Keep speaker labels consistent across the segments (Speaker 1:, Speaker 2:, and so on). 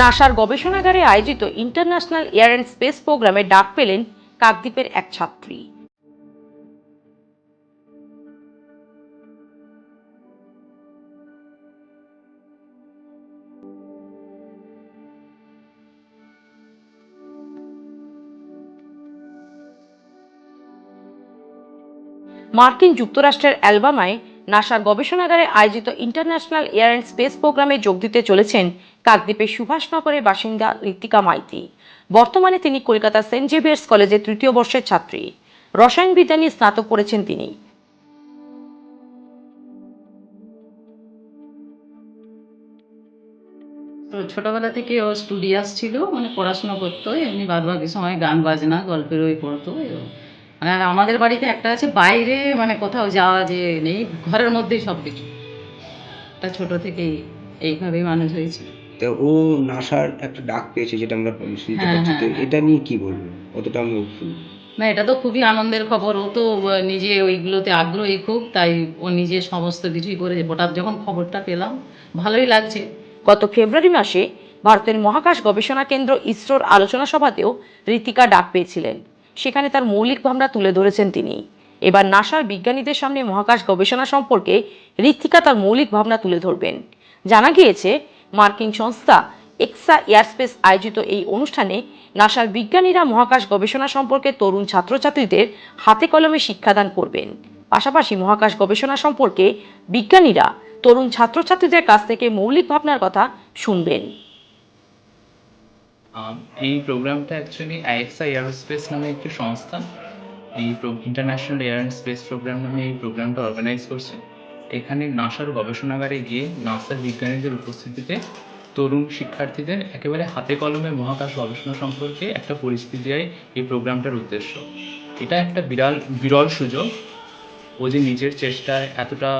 Speaker 1: নাসার গবেষণাগারে আয়োজিত ইন্টারন্যাশনাল এয়ার অ্যান্ড স্পেস প্রোগ্রামে ডাক পেলেন কাকদ্বীপের এক ছাত্রী। মার্কিন যুক্তরাষ্ট্রের অ্যালবামায় নাসার গবেষণাগারে আয়োজিত ইন্টারন্যাশনাল এয়ার অ্যান্ড স্পেস প্রোগ্রামে যোগ দিতে চলেছেন কাকদ্বীপের সুভাষনগরের বাসিন্দা ঋতিকা মাইতি। বর্তমানে তিনি কলকাতা সেন্ট জেভিয়ার্স কলেজে তৃতীয় বর্ষের ছাত্রী। রসায়ন বিজ্ঞান নিয়ে স্নাতক করেছেন তিনি।
Speaker 2: ছোটবেলা থেকে ও স্টুডিয়াস ছিল মানে পড়াশোনা করতো, এমনি বাদ বাকি সময় গান বাজনা, গল্পের বই পড়তো। মানে আর আমাদের বাড়িতে একটা আছে বাইরে মানে কোথাও যাওয়া যে নেই ঘরের মধ্যেই সব কিছু তা ছোট থেকেই এইভাবেই মানুষ হয়েছে।
Speaker 3: তো ও নাসার একটা ডাক পেয়েছে যেটা আমরা শুনতে
Speaker 2: হ্যাঁ,
Speaker 3: পাচ্ছি তো
Speaker 2: হ্যাঁ।
Speaker 3: এটা নিয়ে কি বলব অতটা আমরা
Speaker 2: না এটা তো খুবই আনন্দের খবর। ও তো নিজে ওইগুলোতে আগ্রহী খুব তাই ও নিজে সমস্ত কিছুই করে হঠাৎ যখন খবরটা পেলাম ভালোই লাগছে।
Speaker 1: গত ফেব্রুয়ারি মাসে ভারতের মহাকাশ গবেষণা কেন্দ্র ইসরোর আলোচনা সভাতেও ঋতিকা ডাক পেয়েছিলেন। সেখানে তার মৌলিক ভাবনা তুলে ধরেছেন তিনি। এবার নাসার বিজ্ঞানীদের সামনে মহাকাশ গবেষণা সম্পর্কে ঋতিকা তার মৌলিক ভাবনা তুলে ধরবেন। জানা গিয়েছে, মার্কিন সংস্থা এক্সা এয়ারস্পেস আয়োজিত এই অনুষ্ঠানে নাসার বিজ্ঞানীরা মহাকাশ গবেষণা সম্পর্কে তরুণ ছাত্রছাত্রীদের হাতে কলমে শিক্ষাদান করবেন। পাশাপাশি মহাকাশ গবেষণা সম্পর্কে বিজ্ঞানীরা তরুণ ছাত্রছাত্রীদের কাছ থেকে মৌলিক ভাবনার কথা শুনবেন।
Speaker 4: এই প্রোগ্রামটা অ্যাকচুয়ালি আইএক্সআই এয়ারোস্পেস নামে একটি সংস্থা। এই international air and space program নামে এই প্রোগ্রামটা অর্গানাইজ করছে। এখানে নাসার গবেষণাগারে গিয়ে নাসার বিজ্ঞানীদের উপস্থিতিতে, তরুণ শিক্ষার্থীদের একেবারে হাতে কলমে মহাকাশ গবেষণা সম্পর্কে একটা পরিস্থিতি দেয় এই প্রোগ্রামটার উদ্দেশ্য। এটা একটা বিরাল বিরল সুযোগ। ও যে নিজের চেষ্টায় এতটা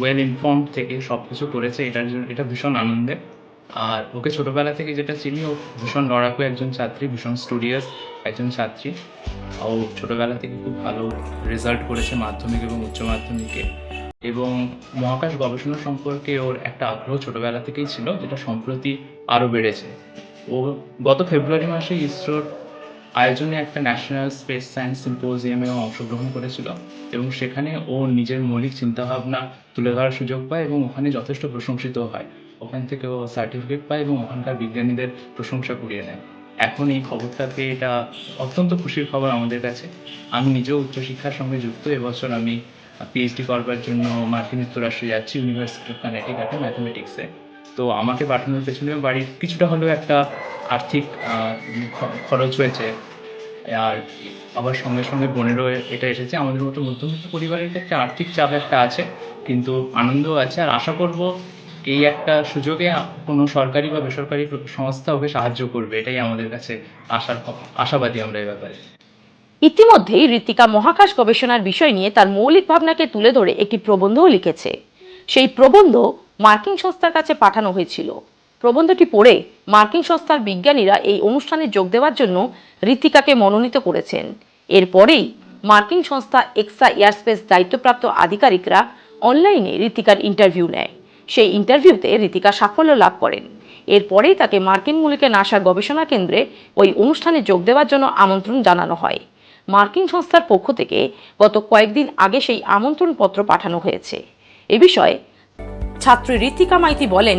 Speaker 4: ওয়েল ইনফর্মড থেকে সব কিছু করেছে, এটার জন্য এটা ভীষণ আনন্দের। আর ওকে ছোটবেলা থেকে যেটা চিনি, ও ভীষণ লড়াকু একজন ছাত্রী, ভীষণ স্টুডিয়াস একজন ছাত্রী। ও ছোটবেলা থেকে খুব ভালো রেজাল্ট করেছে মাধ্যমিক এবং উচ্চ মাধ্যমিকে। এবং মহাকাশ গবেষণা সম্পর্কে ওর একটা আগ্রহ ছোটবেলা থেকেই ছিল, যেটা সম্প্রতি আরও বেড়েছে। ও গত ফেব্রুয়ারি মাসে ইসরোর আয়োজনে একটা ন্যাশনাল স্পেস সায়েন্স সিম্পোজিয়ামেও অংশগ্রহণ করেছিল এবং সেখানে ও নিজের মৌলিক চিন্তাভাবনা তুলে ধরার সুযোগ পায় এবং ওখানে যথেষ্ট প্রশংসিত হয়। ওখান থেকে ও সার্টিফিকেট পায় এবং ওখানকার বিজ্ঞানীদের প্রশংসা কুড়িয়ে নেয়। এখন এই খবরটা পেয়ে এটা অত্যন্ত খুশির খবর আমাদের কাছে। আমি নিজেও উচ্চশিক্ষার সঙ্গে যুক্ত। এবছর আমি পিএইচডি করবার জন্য মার্কিন যুক্তরাষ্ট্রে যাচ্ছি ইউনিভার্সিটি অফ কানেটিকাটে ম্যাথমেটিক্সে তো আমাকে পাঠানোর পেছনে বাড়ির কিছুটা হলেও একটা আর্থিক খরচ হয়েছে। আর আবার সঙ্গে সঙ্গে বোনেরও এটা এসেছে। আমাদের মতো মধ্যবিত্ত পরিবারের ক্ষেত্রে আর্থিক চাপ একটা আছে, কিন্তু আনন্দও আছে। আর আশা করব এই একটা সুযোগে কোনো সরকারি বা বেসরকারি সংস্থা ওকে সাহায্য করবে, এটাই আমাদের কাছে আশার আশাবাদী আমরা এই ব্যাপারে।
Speaker 1: ইতিমধ্যেই ঋতিকা মহাকাশ গবেষণার বিষয় নিয়ে তার মৌলিক ভাবনাকে তুলে ধরে একটি প্রবন্ধও লিখেছে। সেই প্রবন্ধ মার্কিন সংস্থার কাছে পাঠানো হয়েছিল। প্রবন্ধটি পড়ে মার্কিন সংস্থার বিজ্ঞানীরা এই অনুষ্ঠানে যোগ দেওয়ার জন্য ঋতিকাকে মনোনীত করেছেন। এরপরেই মার্কিন সংস্থা এক্সা এয়ারস্পেস দায়িত্বপ্রাপ্ত আধিকারিকরা অনলাইনে ঋতিকার ইন্টারভিউ নেয়। সেই ইন্টারভিউতে ঋতিকা সাফল্য লাভ করেন। এরপরেই তাকে মার্কিন মুলুকে নাসার গবেষণা কেন্দ্রে ওই অনুষ্ঠানে যোগ দেওয়ার জন্য আমন্ত্রণ জানানো হয়। মার্কিন সংস্থার পক্ষ থেকে গত কয়েকদিন আগে সেই আমন্ত্রণপত্র পাঠানো হয়েছে। এ বিষয়ে ছাত্রী ঋতিকা মাইতি বলেন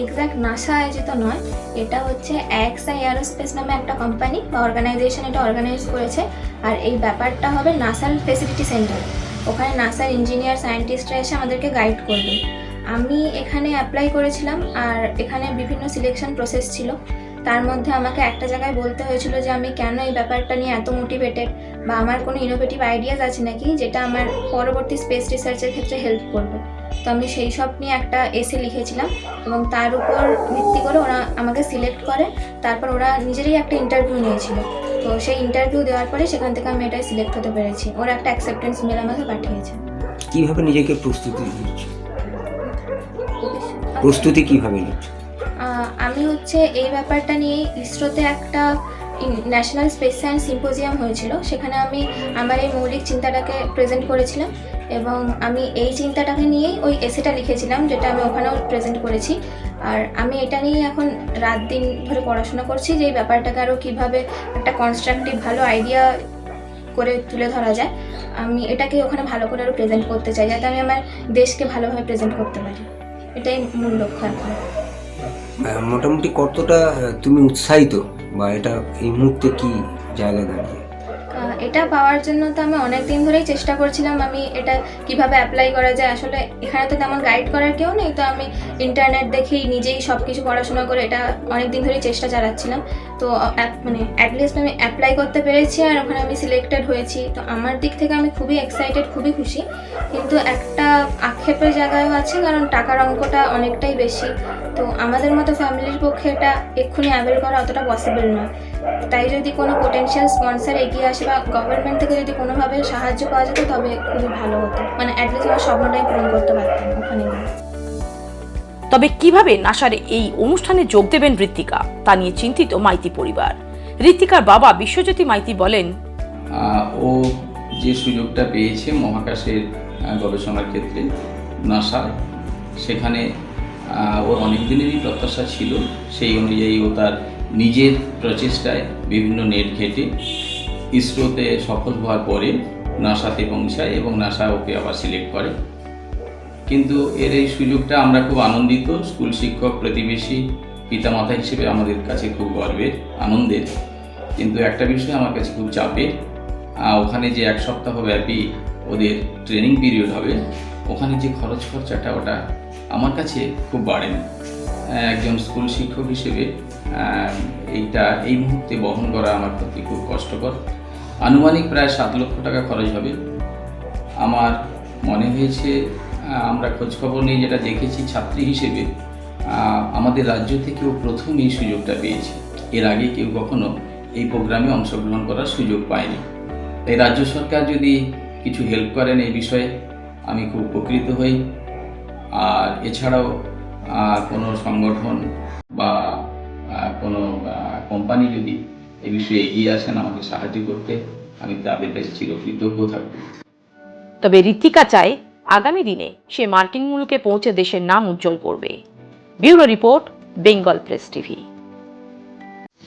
Speaker 5: এক্স্যাক্ট নাসা আয়োজিত নয়, এটা হচ্ছে এক্সআই এয়ারোস্পেস নামে একটা কোম্পানি বা অর্গানাইজেশন এটা অর্গানাইজ করেছে, আর এই ব্যাপারটা হবে নাসার ফেসিলিটি সেন্টার ওখানে নাসার ইঞ্জিনিয়ার সায়েন্টিস্টরা এসে আমাদেরকে গাইড করবে। আমি এখানে অ্যাপ্লাই করেছিলাম, আর এখানে বিভিন্ন সিলেকশন প্রসেস ছিল। তার মধ্যে আমাকে একটা জায়গায় বলতে হয়েছিল যে, আমি কেন এই ব্যাপারটা নিয়ে এত মোটিভেটেড বা, আমার কোনো ইনোভেটিভ আইডিয়াস আছে নাকি, যেটা আমার পরবর্তী স্পেস রিসার্চের ক্ষেত্রে হেল্প করবে? তো আমি সেই সব নিয়ে একটা এসে লিখেছিলাম এবং তার উপর ভিত্তি করে ওরা আমাকে সিলেক্ট করে। তারপর ওরা নিজেরই একটা ইন্টারভিউ নিয়েছিল। তো সেই ইন্টারভিউ দেওয়ার পরে সেখান থেকে আমি এটাই সিলেক্ট হতে পেরেছি। ওরা একটা অ্যাকসেপ্টেন্স মেল আমাকে পাঠিয়েছে।
Speaker 3: কীভাবে নিজেকে প্রস্তুতি প্রস্তুতি। কীভাবে নিচ্ছ?
Speaker 5: আমি হচ্ছে এই ব্যাপারটা নিয়ে ইসরোতে একটা ন্যাশনাল স্পেস সায়েন্স সিম্পোজিয়াম হয়েছিল। সেখানে আমি আমার এই মৌলিক চিন্তাটাকে প্রেজেন্ট করেছিলাম এবং আমি এই চিন্তাটাকে নিয়েই ওই এসেটা লিখেছিলাম, যেটা আমি ওখানেও প্রেজেন্ট করেছি। আর আমি এটা নিয়েই এখন রাত দিন ধরে পড়াশোনা করছি যে এই ব্যাপারটাকে আরও কীভাবে একটা কনস্ট্রাকটিভ ভালো আইডিয়া করে তুলে ধরা যায়। আমি এটাকে ওখানে ভালো করে আরও প্রেজেন্ট করতে চাই, যাতে আমি আমার দেশকে ভালোভাবে প্রেজেন্ট করতে পারি। এটাই মূল লক্ষ্য এখন।
Speaker 3: মোটামুটি কতটা তুমি উৎসাহিত? বা এটা এই মুহূর্তে কি জায়গা দাঁড়িয়ে?
Speaker 5: আহ, এটা পাওয়ার জন্য তো আমি অনেক দিন ধরেই চেষ্টা করছিলাম, আমি এটা কীভাবে অ্যাপ্লাই করা যায়। আসলে এখানে তো তেমন গাইড করার কেউ নেই, তো আমি ইন্টারনেট দেখেই নিজেই সব কিছু পড়াশোনা করে এটা অনেক দিন ধরেই চেষ্টা চালাচ্ছিলাম। তো মানে অ্যাটলিস্ট আমি অ্যাপ্লাই করতে পেরেছি আর ওখানে আমি সিলেক্টেড হয়েছি। তো আমার দিক থেকে আমি খুবই এক্সাইটেড খুবই খুশি। কিন্তু একটা আক্ষেপের জায়গায়ও আছে, কারণ টাকার অঙ্কটা অনেকটাই বেশি। তো আমাদের মতো ফ্যামিলির পক্ষে এটা এক্ষুনি অ্যাভেল করা অতটা পসিবল নয়। তাই যদি কোনো পোটেনশিয়াল স্পন্সর এগিয়ে আসে বা গভর্নমেন্ট থেকে যদি কোনোভাবে সাহায্য পাওয়া যেত তবে খুবই ভালো হতো। মানে অ্যাটলিস্ট আমার স্বপ্নটাই পূরণ করতে পারতাম ওখানে গিয়ে।
Speaker 1: তবে কীভাবে নাসার এই অনুষ্ঠানে যোগ দেবেন ঋত্বিকা তা নিয়ে চিন্তিত মাইতি পরিবার। ঋত্বিকার বাবা বিশ্বজ্যোতি মাইতি বলেন
Speaker 6: ও যে সুযোগটা পেয়েছে মহাকাশের গবেষণার ক্ষেত্রে নাসা সেখানে ওর অনেক দিনেরই প্রত্যাশা ছিল। সেই অনুযায়ী ও তার নিজের প্রচেষ্টায় বিভিন্ন নেট ঘেটে ইসরোতে সফল হওয়ার পরে নাসাতে পৌঁছায় এবং নাসা ওকে আবার সিলেক্ট করে। কিন্তু এর এই সুযোগটা আমরা খুব আনন্দিত। স্কুল শিক্ষক, প্রতিবেশী, পিতামাতা হিসেবে আমাদের কাছে খুব গর্বের, আনন্দের। কিন্তু একটা বিষয় আমার কাছে খুব চাপের ওখানে যে এক সপ্তাহ ব্যাপী ওদের ট্রেনিং পিরিয়ড হবে, ওখানে যে খরচ খরচাটা ওটা আমার কাছে খুব বাড়েন। একজন স্কুল শিক্ষক হিসেবে এইটা, এই মুহূর্তে বহন করা আমার প্রতি খুব কষ্টকর। আনুমানিক প্রায় সাত লক্ষ টাকা খরচ হবে। আমার মনে হয়েছে আমরা খোঁজখবর নিয়ে যেটা দেখেছি ছাত্রী হিসেবে আমাদের রাজ্য থেকেও প্রথম এই সুযোগটা পেয়েছে। এর আগে কেউ কখনো এই প্রোগ্রামে অংশগ্রহণ করার সুযোগ পায়নি। তাই রাজ্য সরকার যদি কিছু হেল্প করেন এই বিষয়ে, আমি খুব উপকৃত হই। আর এছাড়াও কোনো সংগঠন বা কোনো কোম্পানি যদি এই বিষয়ে এগিয়ে আসেন, আমাকে সাহায্য করতে। আমি তাদের কাছে চিরকৃতজ্ঞ থাকব।
Speaker 1: তবে ঋতিকা চায়, আগামী দিনে সে মার্কিন মুলুকে পৌঁছে দেশের নাম উজ্জ্বল করবে। Bureau report, Bengal press TV.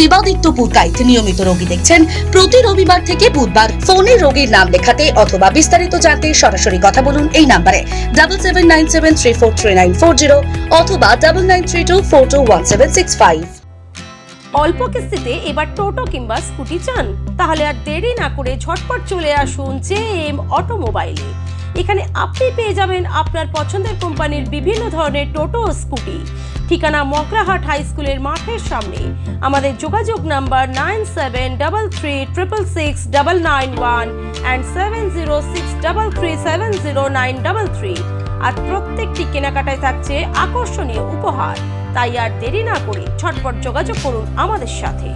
Speaker 7: Debaditya Purkait নিয়মিত রোগী দেখছেন। প্রতি রবিবার থেকে বুধবার ফোনে রোগীর নাম লেখাতে অথবা বিস্তারিত জানতে সরাসরি কথা বলুন এই নাম্বারে। Double seven nine seven three four three nine four zero অথবা double nine three two four two one seven six five
Speaker 8: অল্প কিস্তিতে এবার টোটো কিংবা স্কুটি চান। তাহলে আর দেরি না করে ঝটপট চলে আসুন জে এম অটোমোবাইলে। এখানে আপনি পেয়ে যাবেন আপনার পছন্দের কোম্পানির বিভিন্ন ধরনের টোটো স্কুটি। ঠিকানা মকরাহাট হাই স্কুলের মাঠের সামনে। আমাদের যোগাযোগ number nine seven double three triple six double nine one and seven zero six double three seven zero nine double three. আর প্রত্যেকটি কেনাকাটায় থাকছে আকর্ষণীয় উপহার। তাই আর দেরি না করে ছটপট যোগাযোগ করুন আমাদের সাথে।